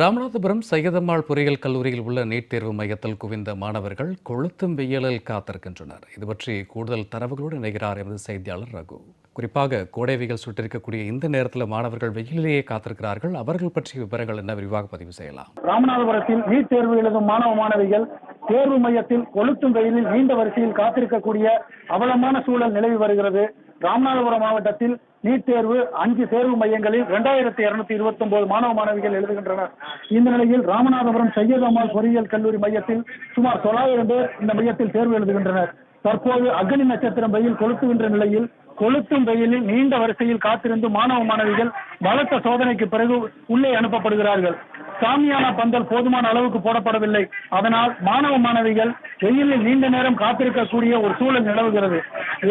ராமநாதபுரம் சையதம்மாள் பொறியியல் கல்லூரியில் உள்ள நீட் தேர்வு மையத்தில் குவிந்த மாணவர்கள் கொளுத்தும் வெயிலில் காத்திருக்கின்றனர். இது பற்றி கூடுதல் தரவுகளோடு இணைகிறார் எமது செய்தியாளர் ரகு. குறிப்பாக கோடை வெயில் சுட்டிருக்கக்கூடிய இந்த நேரத்தில் மாணவர்கள் வெயிலிலேயே காத்திருக்கிறார்கள். அவர்கள் பற்றிய விவரங்கள் என்ன? விரிவாக பதிவு செய்யலாம். ராமநாதபுரத்தில் நீட் தேர்வு எழுதும் மாணவ மாணவிகள் தேர்வு மையத்தில் கொளுத்தும் வெயிலில் நீண்ட வரிசையில் காத்திருக்கக்கூடிய அவலமான சூழல் நிலவி வருகிறது. ராமநாதபுரம் மாவட்டத்தில் நீட் தேர்வு அஞ்சு தேர்வு மையங்களில் இரண்டாயிரத்தி இருநூத்தி இருபத்தி ஒன்பது மாணவ மாணவிகள் எழுதுகின்றனர். இந்த நிலையில் ராமநாதபுரம் சையத் அம்மாள் பொறியியல் கல்லூரி மையத்தில் சுமார் தொள்ளாயிரம் பேர் இந்த மையத்தில் தேர்வு எழுதுகின்றனர். தற்போது அக்னி நட்சத்திரம் வெயில் கொளுத்துகின்ற நிலையில் கொளுத்தும் வெயிலில் நீண்ட வரிசையில் காத்திருந்து மாணவ மாணவிகள் பலத்த சோதனைக்கு பிறகு உள்ளே அனுப்பப்படுகிறார்கள். சாமியானா பந்தல் போதுமான அளவுக்கு போடப்படவில்லை. அதனால் மாணவ மாணவிகள் வெயிலில் நீண்ட நேரம் காத்திருக்கக்கூடிய ஒரு சூழல் நிலவுகிறது.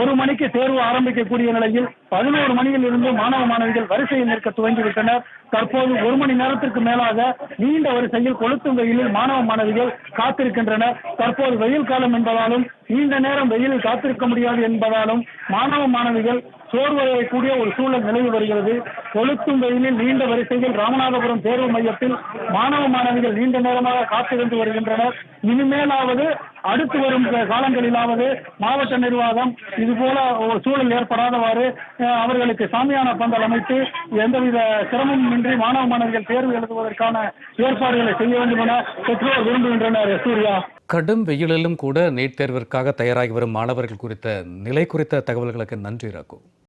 ஒரு மணிக்கு தேர்வு ஆரம்பிக்கக்கூடிய நிலையில் பதினோரு மணியில் இருந்து மாணவ மாணவிகள் வரிசையில் நிற்க துவங்கிவிட்டனர். தற்போது ஒரு மணி நேரத்திற்கு மேலாக நீண்ட வரிசையில் கொளுத்தும் வெயிலில் மாணவ மாணவிகள் காத்திருக்கின்றனர். தற்போது வெயில் காலம் என்பதாலும் நீண்ட நேரம் வெயிலில் காத்திருக்க முடியாது என்பதாலும் மாணவ மாணவிகள் சோர்வடையக்கூடிய ஒரு சூழல் நிலவி வருகிறது. கொளுத்தும் வெயிலில் நீண்ட வரிசையில் ராமநாதபுரம் தேர்வு மையத்தில் மாணவ மாணவிகள் நீண்ட நேரமாக காத்திருந்து வருகின்றனர். இனிமேலாவது அடுத்து வரும் காலங்களிலாவது மாவட்ட நிர்வாகம் இது போல ஒரு சூழல் ஏற்படாதவாறு அவர்களுக்கு சாமியான பந்தல் அமைத்து எந்தவித சிரமமும் இன்றி மாணவ மாணவிகள் தேர்வு எழுதுவதற்கான ஏற்பாடுகளை செய்ய வேண்டும் என பெற்றோர் விரும்புகின்றனர் சூர்யா. கடும் வெயிலிலும் கூட நீட் தேர்விற்காக தயாராகி வரும் மாணவர்கள் குறித்த நிலை குறித்த தகவல்களுக்கு நன்றி ரகு.